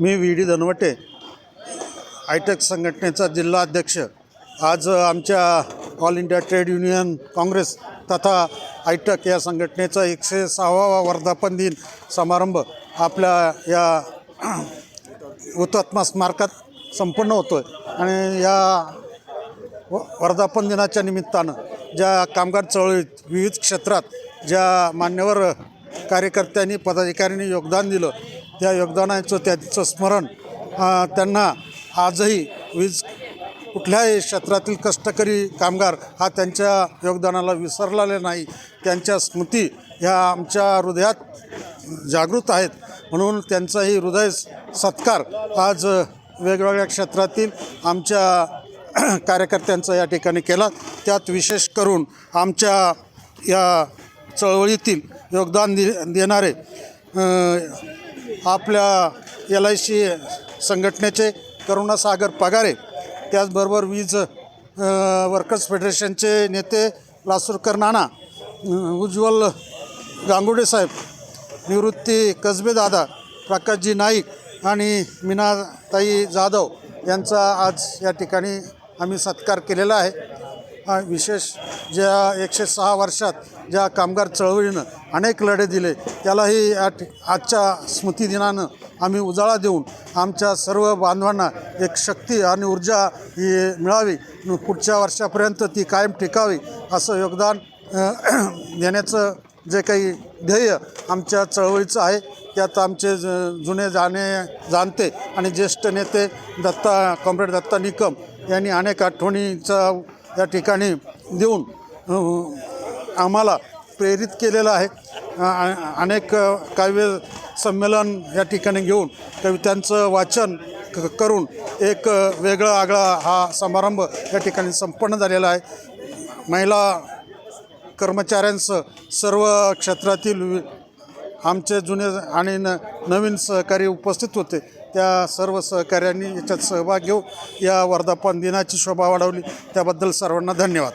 मी V D Dhanwate आयटेक संघटनेचा जिल्हा अध्यक्ष. आज आमच्या All India Trade Union Congress तथा आयटक या संघटनेचा एकशे सहावा वर्धापन दिन समारंभ आपल्या या हुतात्मा स्मारकात संपन्न होतो आहे आणि या व वर्धापन दिनाच्या निमित्तानं ज्या कामगार चळवळीत विविध क्षेत्रात ज्या मान्यवर कार्यकर्त्यांनी पदाधिकाऱ्यांनी योगदान दिलं त्या योगदानाचं त्याचं स्मरण त्यांना आजही वीज कुठल्याही क्षेत्रातील कष्टकरी कामगार हा त्यांच्या योगदानाला विसरलेला नाही. त्यांच्या स्मृती ह्या आमच्या हृदयात जागृत आहेत. म्हणून त्यांचाही हृदय सत्कार आज वेगवेगळ्या क्षेत्रातील आमच्या कार्यकर्त्यांचा या ठिकाणी केला. त्यात विशेष करून आमच्या या चळवळीतील योगदान दे देणारे आपल्या एल आय सी संघटनेचे करुणासागर पगारे त्याचबरोबर वीज वर्कर्स फेडरेशनचे नेते लासूरकर नाना उज्ज्वल गांगुडे साहेब निवृत्ती कसबे दादा प्रकाशजी नाईक आणि मीनाताई जाधव यांचा आज या ठिकाणी आम्ही सत्कार केलेला आहे. हा विशेष ज्या एकशे सहा वर्षात ज्या कामगार चळवळीनं अनेक लढे दिले त्यालाही या आजच्या स्मृतिदिनानं आम्ही उजाळा देऊन आमच्या सर्व बांधवांना एक शक्ती आणि ऊर्जा ही मिळावी. पुढच्या वर्षापर्यंत ती कायम टिकावी असं योगदान देण्याचं जे काही ध्येय आमच्या चळवळीचं आहे त्यात आमचे ज- जुने जाणे जाणते आणि ज्येष्ठ नेते दत्ता कॉम्रेड दत्ता निकम यांनी अनेक आठवणीचा या ठिकाणी देऊन आम्हाला प्रेरित केलेलं आहे. अनेक काव्य संमेलन या ठिकाणी घेऊन कवितांचं वाचन क करून एक वेगळा आगळा हा समारंभ या ठिकाणी संपन्न झालेला आहे. महिला कर्मचाऱ्यांचं सर्व क्षेत्रातील वि- आमचे जुने आणि न नवीन सहकारी उपस्थित होते. त्या सर्व सहकाऱ्यांनी याच्यात सहभाग घेऊ या वर्धापन दिनाची शोभा वाढवली. त्याबद्दल सर्वांना धन्यवाद.